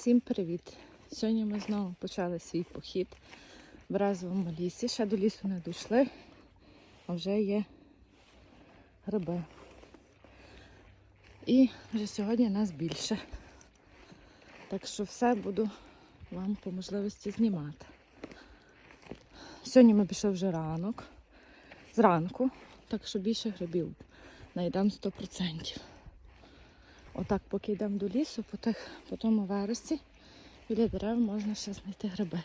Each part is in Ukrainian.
Всім привіт! Сьогодні ми знову почали свій похід в разовому лісі. Ще до лісу не дійшли, а вже є гриби. І вже сьогодні нас більше. Так що все буду вам по можливості знімати. Сьогодні ми пішли вже ранок, зранку, так що більше грибів знайдемо 100%. Отак, поки йдемо до лісу, по, тому вересті, біля дерев можна ще знайти гриби.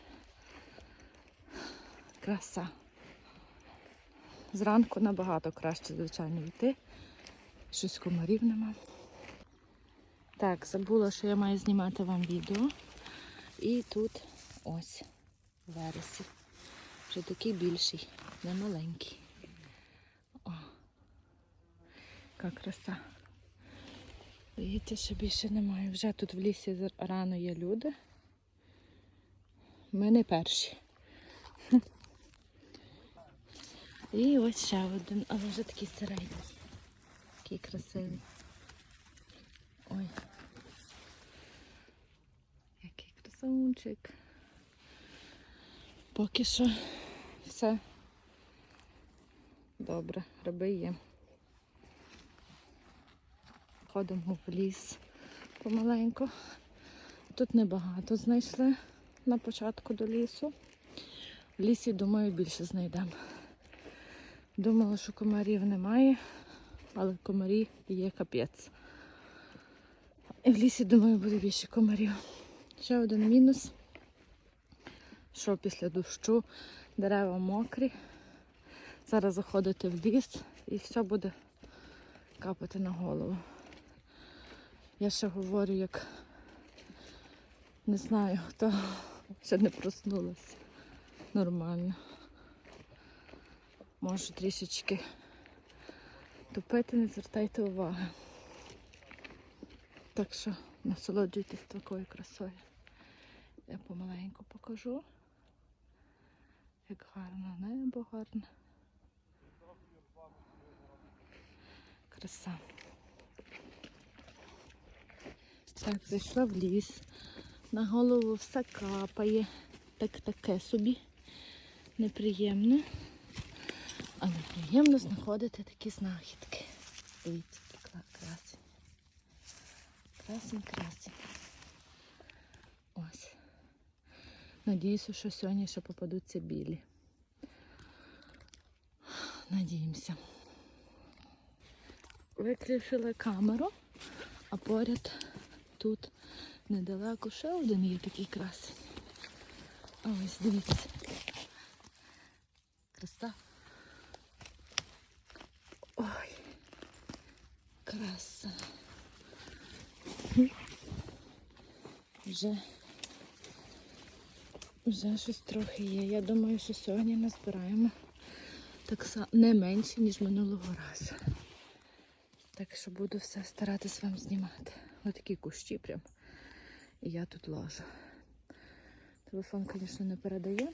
Краса. Зранку набагато краще, звичайно, йти. Щось комарів нема. Так, забула, що я маю знімати вам відео. І тут ось вересі. Вже такий більший, не маленький. О, яка краса. Здається, що більше немає. Вже тут в лісі рано є люди. Ми не перші. І ось ще один, але вже такий середній. Такий красивий. Ой. Який красунчик. Поки що все добре, гриби є. Ходимо в ліс помаленьку. Тут небагато знайшли на початку до лісу. В лісі, думаю, більше знайдемо. Думала, що комарів немає, але комарі є капець. І в лісі, думаю, буде більше комарів. Ще один мінус, що після дощу дерева мокрі. Зараз заходити в ліс і все буде капати на голову. Я ще говорю, як не знаю, хто ще не проснулася. Нормально. Можу трішечки тупити, не звертайте уваги. Так що насолоджуйтесь такою красою. Я помаленьку покажу. Як гарно небо гарне. Краса. Так, зайшла в ліс. На голову все капає. Так таке собі. Неприємне. Але приємно знаходити такі знахідки. Дивіться, красень. Красень, красень. Ось. Надіюся, що сьогодні ще попадуться білі. Надіємося. Виключила камеру, а поряд тут недалеко ще один є такий красень. А ось дивіться. Краса. Ой. Краса. Вже, вже щось трохи є. Я думаю, що сьогодні назбираємо так само не менше, ніж минулого разу. Так що буду все старатись вам знімати. Ось такі кущі прям. І я тут ложу. Телефон, звісно, не передає.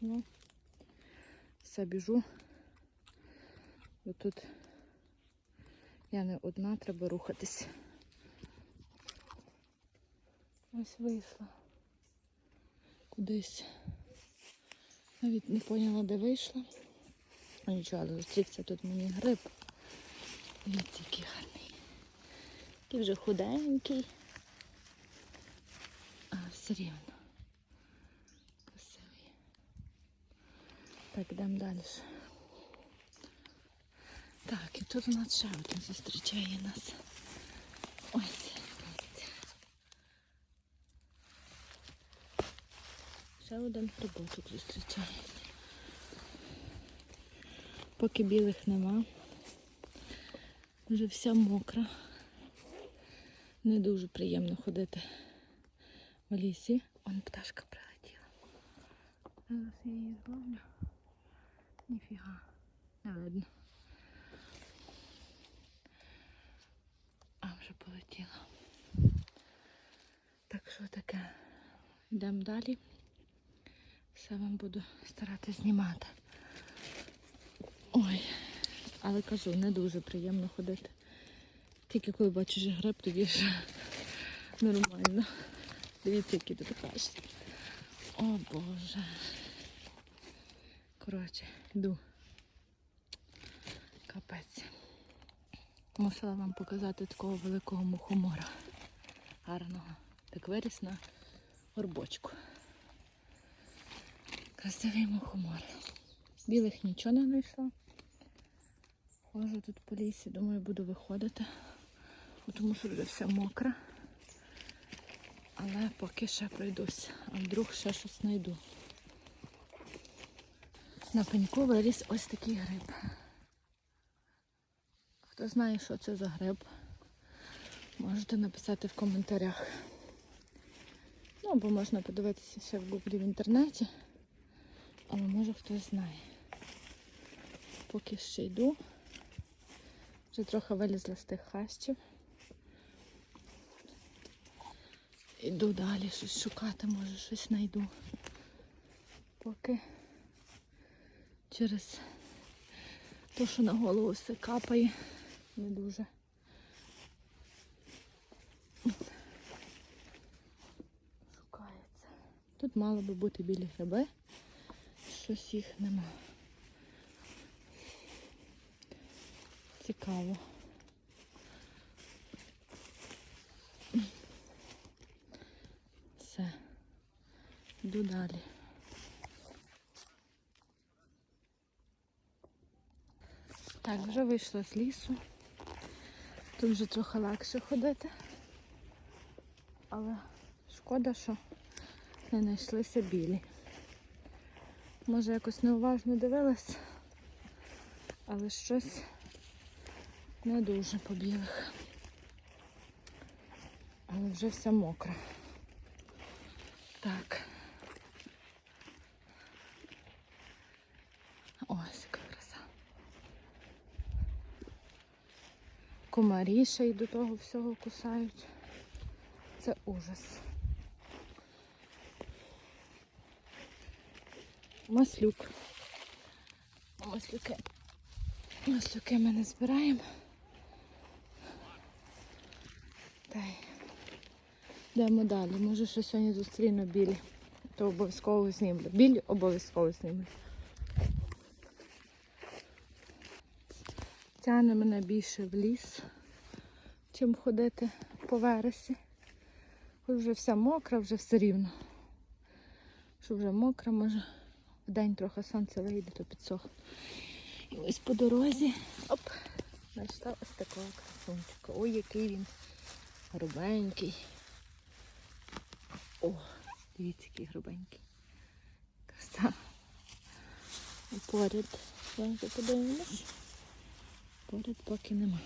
Ну, все біжу. Тут я не одна, треба рухатись. Ось вийшла. Кудись. Навіть не поняла, де вийшла. Нічого, але зустрівся тут мені гриб. Дивіться, який гарний. Такий вже худенький. А, все рівно. Красивий. Так, йдемо далі. Так, і тут у нас ще один зустрічає нас. Ось. Ще один прибул тут зустрічає. Поки білих нема. Вже вся мокра. Не дуже приємно ходити в лісі. Вон пташка прилетіла. Зараз я її зловлю. Ніфіга. Не видно. А вже полетіла. Так що таке? Йдемо далі. Все вам буду старатися знімати. Ой, але кажу, не дуже приємно ходити. Тільки коли бачиш гриб, тоді вже нормально. Дивіться, які тут хащі. О Боже. Коротше, йду. Капець. Мусила вам показати такого великого мухомора. Гарного. Так виріс на горбочку. Красивий мухомор. Білих нічого не знайшла. Ходжу тут по лісі, думаю, буду виходити, тому що вже все мокре. Але поки ще пройдусь, а вдруг ще щось знайду. На пеньку виріс ось такий гриб. Хто знає, що це за гриб, можете написати в коментарях. Ну, або можна подивитися ще в гуглі в інтернеті, але може хтось знає. Поки ще йду. Вже трохи вилізла з тих хащів. Іду далі щось шукати, може щось знайду. Поки через те, що на голову все капає, не дуже. Шукається. Тут мало би бути білі гриби, щось їх нема. Цікаво. Все. Йду далі. Так, вже вийшла з лісу. Тут вже трохи легше ходити. Але шкода, що не знайшлися білі. Може якось неуважно дивилась, але щось не дуже по білих. Але вже все мокре. Так. Ось яка краса. Комарі ще й до того всього кусають. Це ужас. Маслюк. Маслюки. Маслюки ми не збираємо. Та йдемо далі. Може, що сьогодні зустріну білі. То обов'язково знімлю. Білі обов'язково знімлю. Тягне мене більше в ліс, чим ходити по вересі. Хоч вже вся мокра, вже все рівно. Що вже мокра, може в день трохи сонце вийде, то підсохне. І ось по дорозі, оп, знайшла ось такого красунчика. Ой, який він грубенький. О, дивіться, який грубенький. Краса. Поряд, я вже подивимось. Поряд поки нема.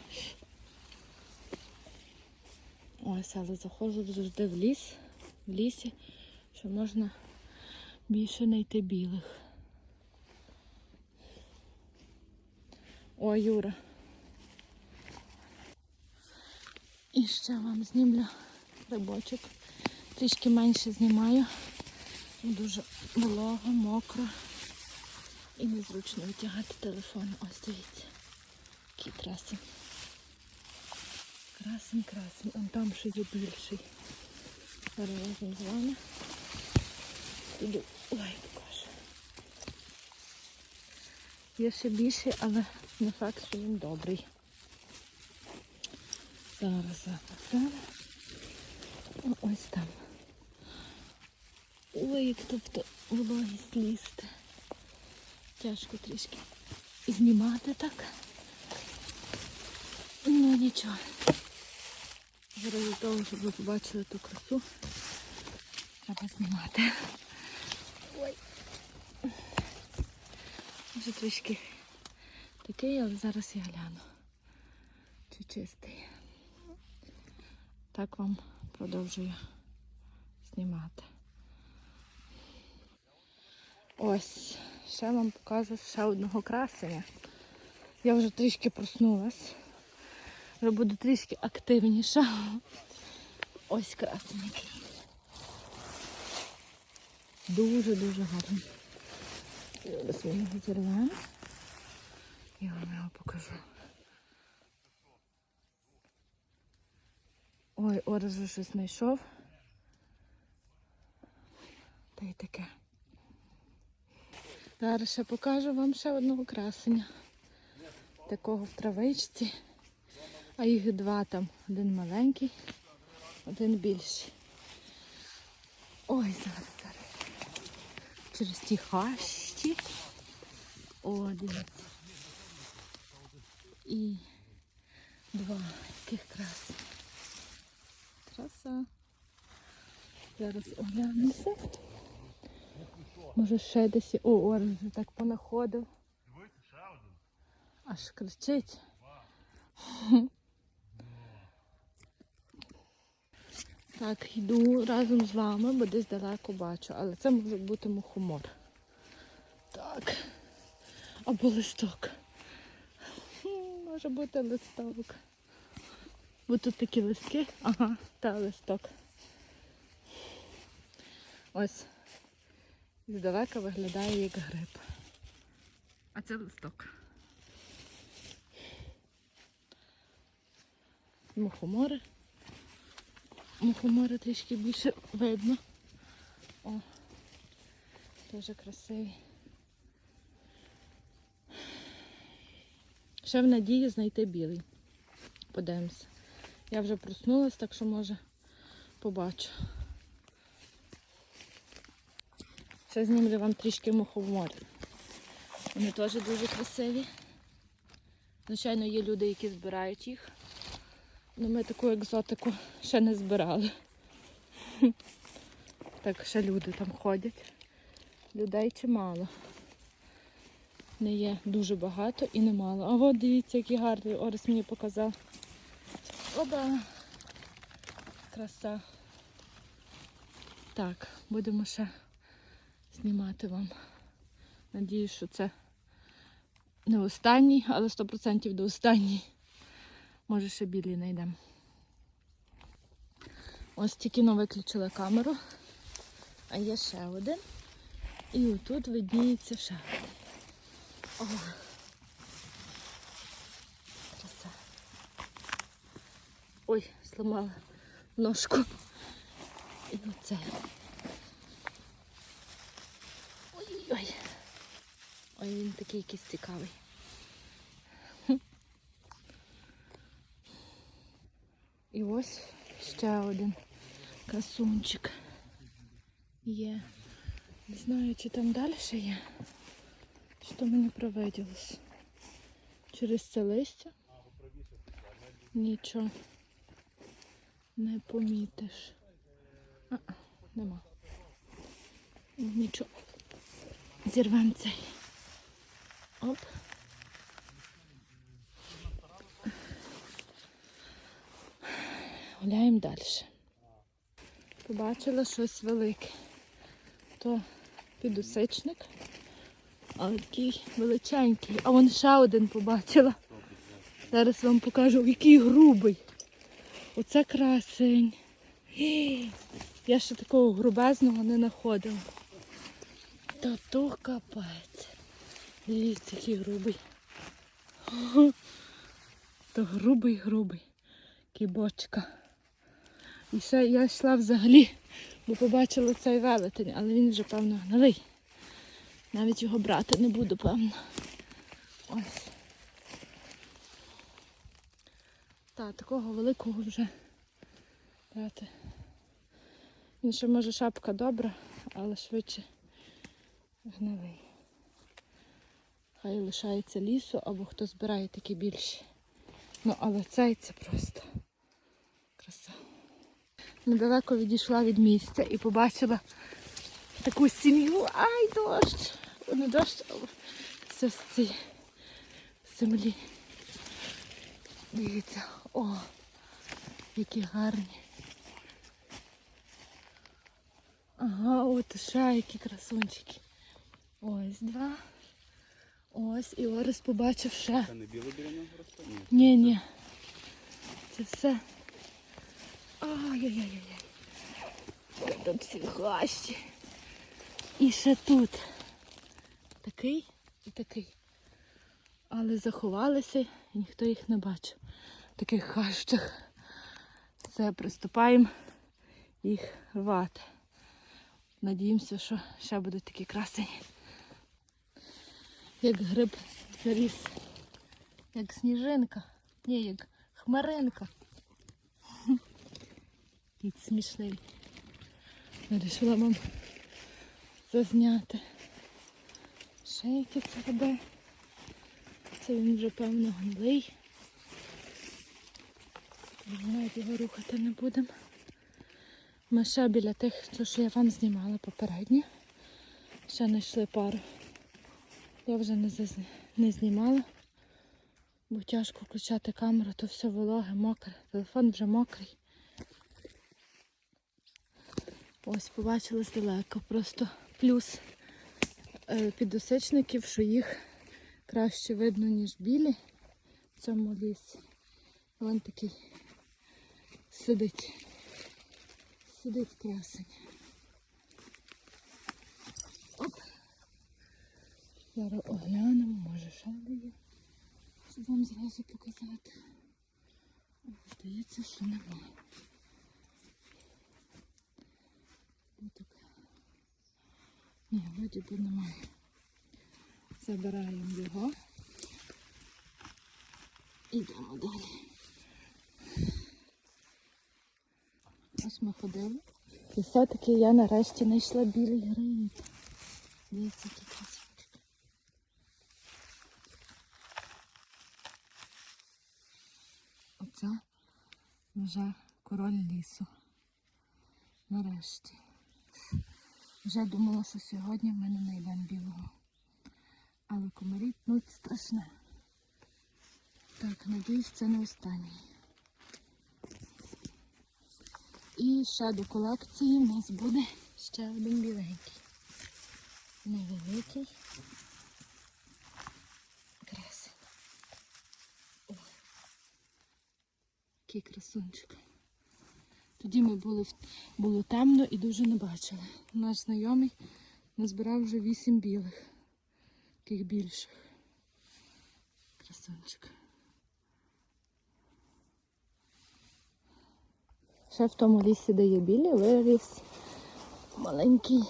Ось, але заходжу завжди в ліс, в лісі, що можна більше знайти білих. О, Юра. І ще вам знімлю рибочок. Трішки менше знімаю. Дуже волого, мокро. І незручно витягати телефон. Ось дивіться. Який красень. Красень, красень. Он там ще є більший. Разом з вами. Піду. Ой, покажу. Є ще більший, але не факт, що він добрий. Зараз, зараз, зараз. Ось там. Ой, як тобто вологість лізти. Тяжко трішки знімати так. Нічого. Заради того, щоб ви побачили ту красу, треба знімати. Ой. Вже трішки такий, але зараз я гляну. Чи чистий. Так вам продовжую знімати. Ось, ще вам покажу ще одного красення. Я вже трішки проснулась. Вже буду трішки активніша. Ось красень який. Дуже-дуже гарний. Зараз ми його зірвемо. Я вам його покажу. Ой, Орес вже щось знайшов. Та й таке. Зараз ще покажу вам ще одного красення. Такого в травичці. А їх два там. Один маленький, один більший. Ой, зараз, зараз. Через ті хащі. О, дивіться. І два таких крас. Краса. Зараз оглянемося. Може ще десь. О, Орес вже так понаходив. Аж кричить. Так, йду разом з вами, бо десь далеко бачу, але це може бути мухомор. Так. Або листок. Може бути листок. Бо тут такі листки. Ага, та листок. Ось. Здалека виглядає як гриб. А це листок. Мухомори. Мухомори трішки більше видно. О, дуже красиві. Ще в надії знайти білий. Подивимося. Я вже проснулась, так що може побачу. Ще знімлю вам трішки мухомори. Вони теж дуже красиві. Звичайно, є люди, які збирають їх. Ну, ми таку екзотику ще не збирали. Так, ще люди там ходять. Людей чимало. Не є дуже багато і немало. А от дивіться, який гарний Орес мені показав. Оба! Краса. Так, будемо ще знімати вам. Надіюсь, що це не останній, але 100% до останній. Може ще білі знайдемо. Ось тільки но виключила камеру. А є ще один. І отут видніється ще. О. Краса. Ой, зламала ножку. І оце. Ой-ой-ой. Ой, він такий якийсь цікавий. І ось ще один красунчик є. Не знаю, чи там далі є. То мені провиділось. Через це листя нічого не помітиш. А, нема. Нічого. Зірвемо цей. Оп. Гуляємо далі. Побачила щось велике. То підусичник, а такий величенький. А вон ще один побачила. Зараз вам покажу, який грубий. Оце красень. Я ще такого грубезного не знаходила. Та то капець. Дивіться, який грубий. То грубий, грубий. Кібочка. І ще я йшла взагалі, бо побачила цей велетень, але він вже, певно, гнилий. Навіть його брати не буду, певно. Ось. Та, такого великого вже брати. Він ще може шапка добра, але швидше гнилий. Хай лишається лісу або хто збирає такі більші. Ну, але цей це просто. Недалеко відійшла від місця і побачила таку сім'ю. Ай, дощ! Не дощ, а все з цієї землі. Дивіться, о, які гарні. Ага, от ще які красунчики. Ось два. Ось і Орес побачив ще. Це не біло біля нього росте? Ні, ні. Це все. Ай-яй-яй-яй. Тут всі хащі. І ще тут. Такий і такий. Але заховалися і ніхто їх не бачив. В таких хащах. Все, приступаємо їх рвати. Надіємося, що ще будуть такі красені. Як гриб заріс. Як сніжинка. Ні, як хмаринка. Який смішний. Вирішила вам зазняти. Які це гриби. Це він вже певно гнилий. Навіть його рухати не будемо. Ми ще біля тих, що я вам знімала попередньо. Ще знайшли пару. Я вже не, заз... не знімала, бо тяжко включати камеру, то все вологе, мокре. Телефон вже мокрий. Ось побачила здалеко. Просто плюс е, підосичників, що їх краще видно, ніж білі в цьому лісі. Вон такий сидить. Сидить красень. Оп. Зараз оглянемо, може ще є. Щоб вам зразу показати. Здається, що нема. Отак. Ні, вроді би немає. Забираємо його. Ідемо далі. Ось ми ходили. І все-таки я нарешті знайшла білий гриб. Дивіться, який красивчик. Оце вже король лісу. Нарешті. Вже думала, що сьогодні ми не знайдемо білого. Але комарі ну, страшне. Так, надіюсь, це не останній. І ще до колекції у нас буде ще один біленький. Невеликий. Красень. О, який красунчик. Тоді ми були, було темно і дуже не бачили. Наш знайомий назбирав вже вісім білих, таких більших. Красунчик. Ще в тому лісі, де є білі, виріс маленький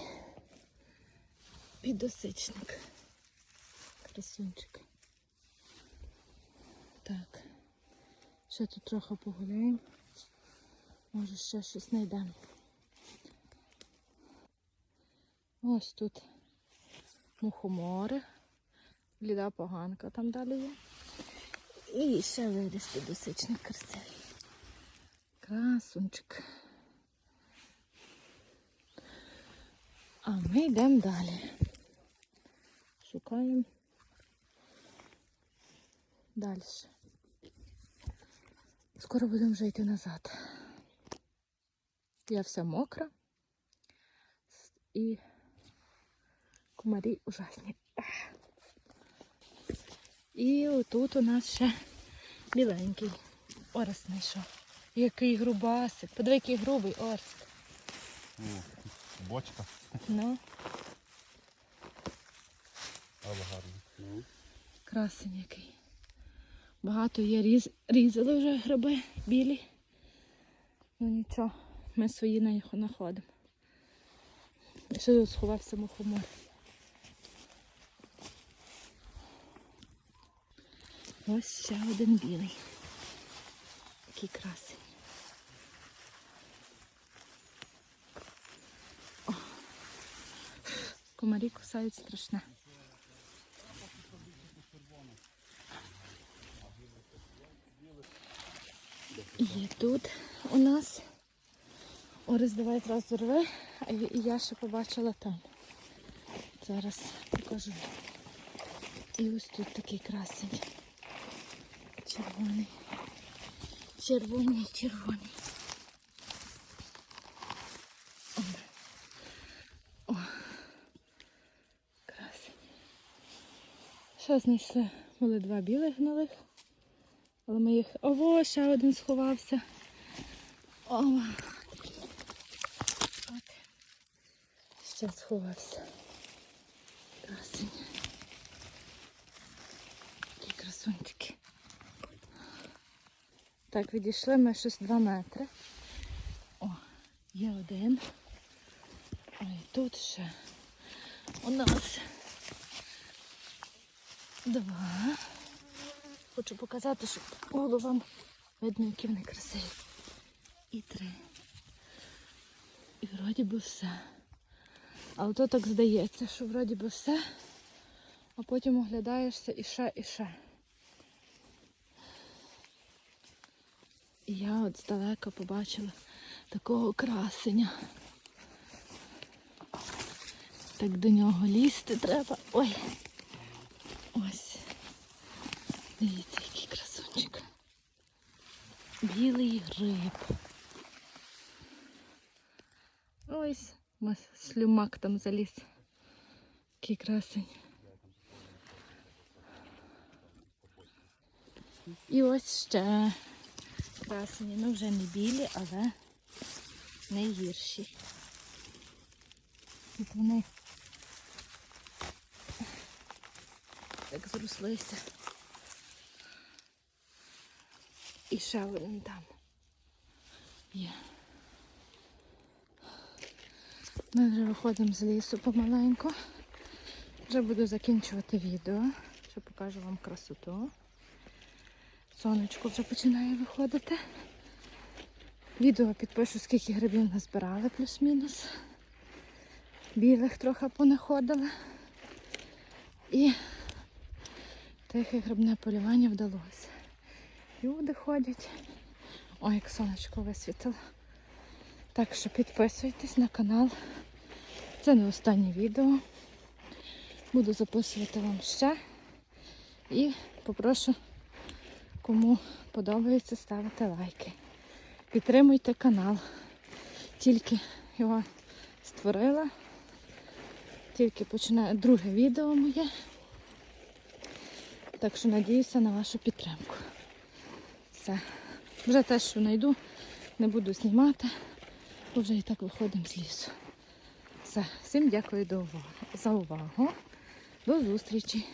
підосичник. Красунчик. Так. Ще тут трохи погуляємо. Може ще щось знайдемо. Ось тут мухомори. Бліда поганка там далі є. І ще виріс підосичник красивий. Красунчик. А ми йдемо далі. Шукаємо далі. Скоро будемо вже йти назад. Я вся мокра і комарі ужасні. І отут у нас ще біленький. Орес знайшов. Який грубасик. Подиви, який грубий орст. Бочка. Ну, Але гарно. Ну. красень який. Багато є різ... різали вже гриби білі. Ну нічого, ми свої на їх знаходимо. І Ще тут сховався мухомор. Ось ще один білий. Який красень. О. Комарі кусають страшне. Є тут у нас. Орис, давай рви, а і я ще побачила там. Зараз покажу. І ось тут такий красень. Червоний. Червоний, червоний. О. Красень. Що знайшли? Були два білих гнилих. Але ми їх... Ого, ще один сховався. О, Ще сховався. Красень. Такі красунчики. Так, відійшли ми щось 2 метри. О, є один. Ой, тут ще у нас два. Хочу показати, щоб було вам видно, які вони красиві. І три. І вроді би все. Але то так здається, що вроді би все, а потім оглядаєшся і ще, і ще. І я от здалека побачила такого красення. Так до нього лізти треба. Ой. Ось. Дивіться, який красунчик. Білий гриб. Ось ми слюмак там заліз. Який красень. І ось ще красені. Ну вже не білі, але не гірші. От вони так зрослися. І ще один там є. Ми вже виходимо з лісу помаленьку. Вже буду закінчувати відео. Ще покажу вам красоту. Сонечко вже починає виходити. Відео підпишу, скільки грибів назбирали, плюс-мінус. Білих трохи понаходили. І тихе грибне полювання вдалося. Люди ходять. Ой, як сонечко висвітило. Так що підписуйтесь на канал. Це не останнє відео. Буду записувати вам ще. І попрошу, кому подобається, ставити лайки. Підтримуйте канал. Тільки його створила. Тільки починаю друге відео моє. Так що надіюся на вашу підтримку. Все. Вже те, що знайду, не буду знімати, вже і так виходимо з лісу. Все. Всім дякую за увагу. До зустрічі!